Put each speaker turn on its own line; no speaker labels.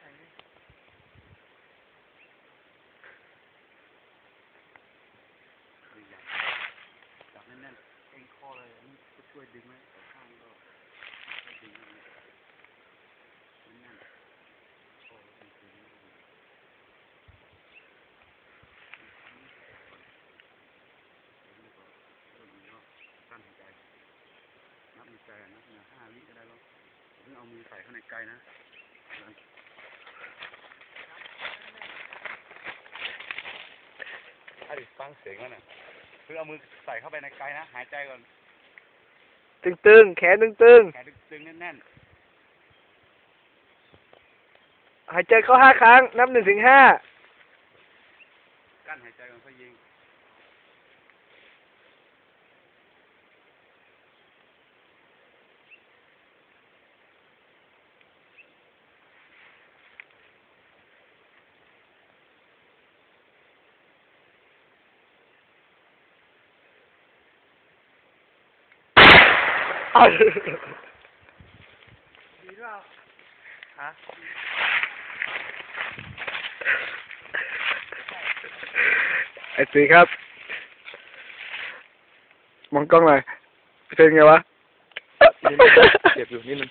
ใส่เลย
ดูใหญ่จับแน่นๆเอ็นคอเลยนี่ก็ช่วยดึงไหมแต่ข้างก็ดึงแน่นๆคอดึงกั้นหายใจนับมือใจนะห้าวิก็ได้แล้วเพิ่งเอามือใส่เข้าในไก่นะ ดิฟังเสียงมันน่ะเพิ่งเอามือใส่เข้าไปในไกลนะ หายใจก่อน
ตึงตึงๆแขนตึงตึง
แขนดึงๆแน่นๆ
หายใจเข้าห้าครั้ง นับหนึ่งถึงห้า ๆ
กั้นหายใจก่อนค่อยยิง
เอาดี
เปล่าฮะไ
อ้สีครับ มองกล้องหน่อยเป็นไงวะ
เจ็บอยู่นิดนึง